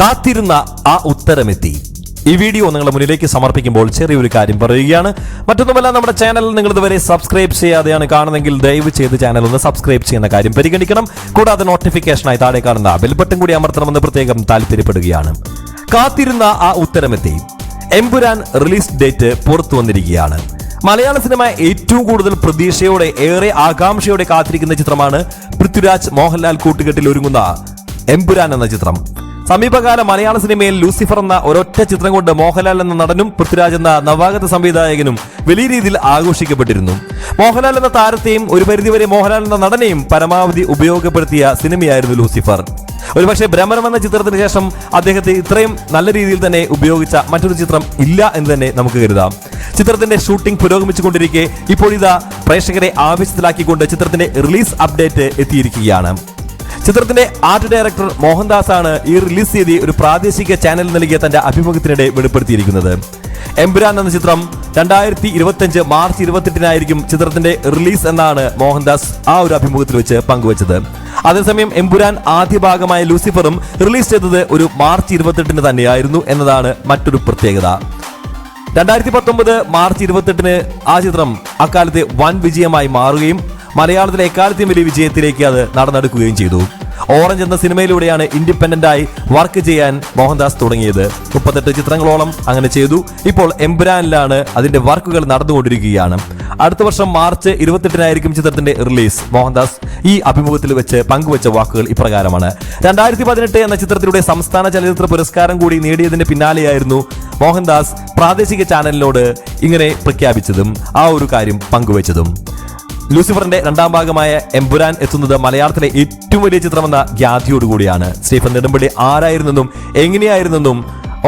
കാത്തിരുന്ന ആ ഉത്തരമെത്തി. ഈ വീഡിയോ നിങ്ങളുടെ മുന്നിലേക്ക് സമർപ്പിക്കുമ്പോൾ ചെറിയൊരു കാര്യം പറയുകയാണ്. മറ്റൊന്നുമല്ല നമ്മുടെ ചാനൽ നിങ്ങൾ ഇതുവരെ സബ്സ്ക്രൈബ് ചെയ്യാതെയാണ് കാണുന്നതെങ്കിൽ ദയവ് ചെയ്ത് ചാനൽ ഒന്ന് സബ്സ്ക്രൈബ് ചെയ്യുന്ന കാര്യം പരിഗണിക്കണം. കൂടാതെ നോട്ടിഫിക്കേഷനായി താഴെ കാണുന്ന ബെൽ ബട്ടൺ കൂടി അമർത്തണമെന്ന് പ്രത്യേകം താല്പര്യപ്പെടുകയാണ്. കാത്തിരുന്ന ആ ഉത്തരമെത്തി. എംപുരാൻ റിലീസ് ഡേറ്റ് പുറത്തു വന്നിരിക്കുകയാണ്. മലയാള സിനിമ ഏറ്റവും കൂടുതൽ പ്രതീക്ഷയോടെ ഏറെ ആകാംക്ഷയോടെ കാത്തിരിക്കുന്ന ചിത്രമാണ് പൃഥ്വിരാജ് മോഹൻലാൽ കൂട്ടുകെട്ടിൽ ഒരുങ്ങുന്ന എംപുരാൻ എന്ന ചിത്രം. സമീപകാല മലയാള സിനിമയിൽ ലൂസിഫർ എന്ന ഒരൊറ്റ ചിത്രം കൊണ്ട് മോഹൻലാൽ എന്ന നടനും പൃഥ്വിരാജ് എന്ന നവാഗത സംവിധായകനും വലിയ രീതിയിൽ ആഘോഷിക്കപ്പെട്ടിരുന്നു. മോഹൻലാൽ എന്ന താരത്തെയും ഒരു പരിധിവരെ മോഹൻലാൽ എന്ന നടനെയും പരമാവധി ഉപയോഗപ്പെടുത്തിയ സിനിമയായിരുന്നു ലൂസിഫർ. ഒരുപക്ഷെ ഭ്രമരം എന്ന ചിത്രത്തിന് ശേഷം അദ്ദേഹത്തെ ഇത്രയും നല്ല രീതിയിൽ തന്നെ ഉപയോഗിച്ച മറ്റൊരു ചിത്രം ഇല്ല എന്ന് തന്നെ നമുക്ക് കരുതാം. ചിത്രത്തിന്റെ ഷൂട്ടിംഗ് പുരോഗമിച്ചുകൊണ്ടിരിക്കെ ഇപ്പോൾ ഇതാ പ്രേക്ഷകരെ ആവേശത്തിലാക്കിക്കൊണ്ട് ചിത്രത്തിന്റെ റിലീസ് അപ്ഡേറ്റ് എത്തിയിരിക്കുകയാണ്. ചിത്രത്തിന്റെ ആർട്ട് ഡയറക്ടർ മോഹൻദാസ് ആണ് ഈ റിലീസ് തീയതി ഒരു പ്രാദേശിക ചാനൽ നൽകിയ തന്റെ അഭിമുഖത്തിനിടെ വെളിപ്പെടുത്തിയിരിക്കുന്നത്. എംപുരാൻ എന്ന ചിത്രം രണ്ടായിരത്തി ഇരുപത്തിയഞ്ച് മാർച്ച് ഇരുപത്തെട്ടിനായിരിക്കും ചിത്രത്തിന്റെ റിലീസ് എന്നാണ് മോഹൻദാസ് ആ ഒരു അഭിമുഖത്തിൽ വെച്ച് പങ്കുവച്ചത്. അതേസമയം എംപുരാൻ ആദ്യ ഭാഗമായ ലൂസിഫറും റിലീസ് ചെയ്തത് ഒരു മാർച്ച് ഇരുപത്തെട്ടിന് തന്നെയായിരുന്നു എന്നതാണ് മറ്റൊരു പ്രത്യേകത. രണ്ടായിരത്തി പത്തൊമ്പത് മാർച്ച് ഇരുപത്തെട്ടിന് ആ ചിത്രം അക്കാലത്തെ വൻ വിജയമായി മാറുകയും മലയാളത്തിലെ എക്കാലത്തെയും വലിയ വിജയത്തിലേക്ക് അത് നടന്നെടുക്കുകയും ചെയ്തു. ഓറഞ്ച് എന്ന സിനിമയിലൂടെയാണ് ഇൻഡിപെൻഡന്റ് ആയി വർക്ക് ചെയ്യാൻ മോഹൻദാസ് തുടങ്ങിയത്. മുപ്പത്തെട്ട് ചിത്രങ്ങളോളം അങ്ങനെ ചെയ്തു. ഇപ്പോൾ എംബ്രാനിലാണ് അതിന്റെ വർക്കുകൾ നടന്നുകൊണ്ടിരിക്കുകയാണ്. അടുത്ത വർഷം മാർച്ച് ഇരുപത്തെട്ടിനായിരിക്കും ചിത്രത്തിന്റെ റിലീസ്. മോഹൻദാസ് ഈ അഭിമുഖത്തിൽ വെച്ച് പങ്കുവച്ച വാക്കുകൾ ഇപ്രകാരമാണ്. രണ്ടായിരത്തി പതിനെട്ട് എന്ന ചിത്രത്തിലൂടെ സംസ്ഥാന ചലച്ചിത്ര പുരസ്കാരം കൂടി നേടിയതിന്റെ പിന്നാലെയായിരുന്നു മോഹൻദാസ് പ്രാദേശിക ചാനലിനോട് ഇങ്ങനെ പ്രഖ്യാപിച്ചതും ആ ഒരു കാര്യം പങ്കുവച്ചതും. ലൂസിഫറിന്റെ രണ്ടാം ഭാഗമായ എംപുരാൻ എത്തുന്നത് മലയാളത്തിലെ ഏറ്റവും വലിയ ചിത്രമെന്ന ഖ്യാതിയോടുകൂടിയാണ്. സ്റ്റീഫൻ നെടുമ്പള്ളി ആരായിരുന്നെന്നും എങ്ങനെയായിരുന്നെന്നും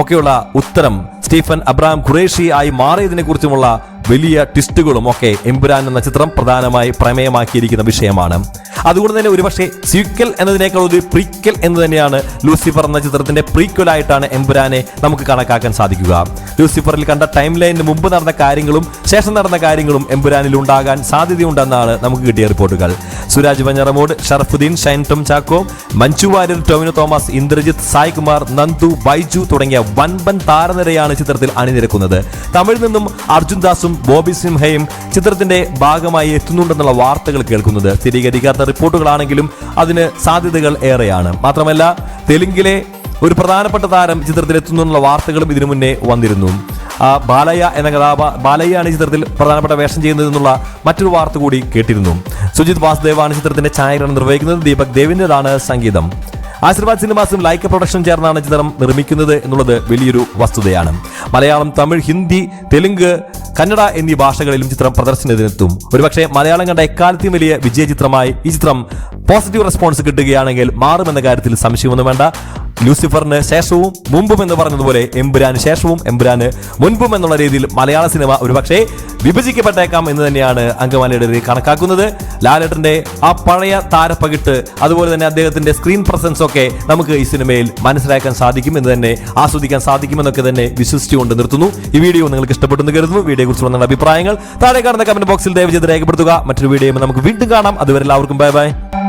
ഒക്കെയുള്ള ഉത്തരം സ്റ്റീഫൻ അബ്രാം ഖുറേഷി ആയി മാറിയതിനെ കുറിച്ചുമുള്ള വലിയ ട്വിസ്റ്റുകളും ഒക്കെ എംപുരാൻ എന്ന ചിത്രം പ്രധാനമായി പ്രമേയമാക്കിയിരിക്കുന്ന വിഷയമാണ്. അതുകൊണ്ട് തന്നെ ഒരുപക്ഷെ സീക്വൽ എന്നതിനേക്കാൾ ഒരു പ്രീക്വൽ എന്ന് തന്നെയാണ് ലൂസിഫർ എന്ന ചിത്രത്തിന്റെ പ്രീക്വൽ ആയിട്ടാണ് എംപുരാനെ നമുക്ക് കണക്കാക്കാൻ സാധിക്കുക. ലൂസിഫറിൽ കണ്ട ടൈം ലൈനിന് മുമ്പ് നടന്ന കാര്യങ്ങളും ശേഷം നടന്ന കാര്യങ്ങളും എംപുരാനിൽ ഉണ്ടാകാൻ സാധ്യതയുണ്ടെന്നാണ് നമുക്ക് കിട്ടിയ റിപ്പോർട്ടുകൾ. സുരാജ് വഞ്ഞറമോട് ഷറഫുദ്ദീൻ ഷൈൻ ടോം ചാക്കോ മഞ്ജു വാര്യർ ടോമിനോ തോമസ് ഇന്ദ്രജിത്ത് സായ്കുമാർ നന്ദു ബൈജു തുടങ്ങിയ വൻപൻ താരനിരയാണ് ചിത്രത്തിൽ അണിനിരക്കുന്നത്. തമിഴിൽ നിന്നും അർജുൻ ദാസും ബോബി സിംഹയും ചിത്രത്തിന്റെ ഭാഗമായി എത്തുന്നുണ്ടെന്നുള്ള വാർത്തകൾ കേൾക്കുന്നത്. സ്ഥിരീകരിക്കാത്ത റിപ്പോർട്ടുകളാണെങ്കിലും അതിന് സാധ്യതകൾ ഏറെയാണ്. മാത്രമല്ല തെലുങ്കിലെ ഒരു പ്രധാനപ്പെട്ട താരം ചിത്രത്തിൽ എത്തുന്നുള്ള വാർത്തകളും ഇതിനു മുന്നേ വന്നിരുന്നു. ബാലയ്യ എന്ന കഥാപ ബാലയ്യാണ് ഈ ചിത്രത്തിൽ പ്രധാനപ്പെട്ട വേഷം ചെയ്യുന്നത് എന്നുള്ള മറ്റൊരു വാർത്ത കൂടി കേട്ടിരുന്നു. സുജിത് വാസുദേവാണ് ചിത്രത്തിന്റെ ഛായാഗ്രഹണം നിർവഹിക്കുന്നത്. ദീപക് ദേവിന്റെതാണ് സംഗീതം. ആശീർവാദ് സിനിമാസും ലൈക്ക പ്രൊഡക്ഷൻ ചേർന്നാണ് ചിത്രം നിർമ്മിക്കുന്നത് എന്നുള്ളത് വലിയൊരു വസ്തുതയാണ്. മലയാളം തമിഴ് ഹിന്ദി തെലുങ്ക് കന്നഡ എന്നീ ഭാഷകളിലും ചിത്രം പ്രദർശനത്തിനെത്തും. ഒരുപക്ഷെ മലയാളം കണ്ട എക്കാലത്തെയും വലിയ വിജയ ചിത്രമായി ഈ ചിത്രം പോസിറ്റീവ് റെസ്പോൺസ് കിട്ടുകയാണെങ്കിൽ മാറുമെന്ന കാര്യത്തിൽ സംശയമൊന്നും വേണ്ട. ലൂസിഫറിന് ശേഷവും മുമ്പും എന്ന് പറഞ്ഞതുപോലെ എമ്പുരാന് ശേഷവും എമ്പുരാന് മുൻപും എന്നുള്ള രീതിയിൽ മലയാള സിനിമ ഒരുപക്ഷെ വിഭജിക്കപ്പെട്ടേക്കാം എന്ന് തന്നെയാണ് അങ്കമാലിയുടെ കണക്കാക്കുന്നത്. ലാലേട്ടന്റെ ആ പഴയ താരപ്പകിട്ട് അതുപോലെ തന്നെ അദ്ദേഹത്തിന്റെ സ്ക്രീൻ പ്രസൻസ് ഒക്കെ നമുക്ക് ഈ സിനിമയിൽ മനസ്സിലാക്കാൻ സാധിക്കും എന്ന് തന്നെ ആസ്വദിക്കാൻ സാധിക്കുമെന്നൊക്കെ തന്നെ വിശ്വസിച്ചുകൊണ്ട് നിർത്തുന്നു. ഈ വീഡിയോ നിങ്ങൾക്ക് ഇഷ്ടപ്പെട്ടെന്ന് കരുതുന്നു. വീഡിയോ കുറിച്ചുള്ള നിങ്ങളുടെ അഭിപ്രായങ്ങൾ താഴെ കാണുന്ന കമന്റ് ബോക്സിൽ ദയവ് ചെയ്ത് രേഖപ്പെടുത്തുക. മറ്റൊരു വീഡിയോ നമുക്ക് വീണ്ടും കാണാം. അതുവരെ എല്ലാവർക്കും ബൈ ബൈ.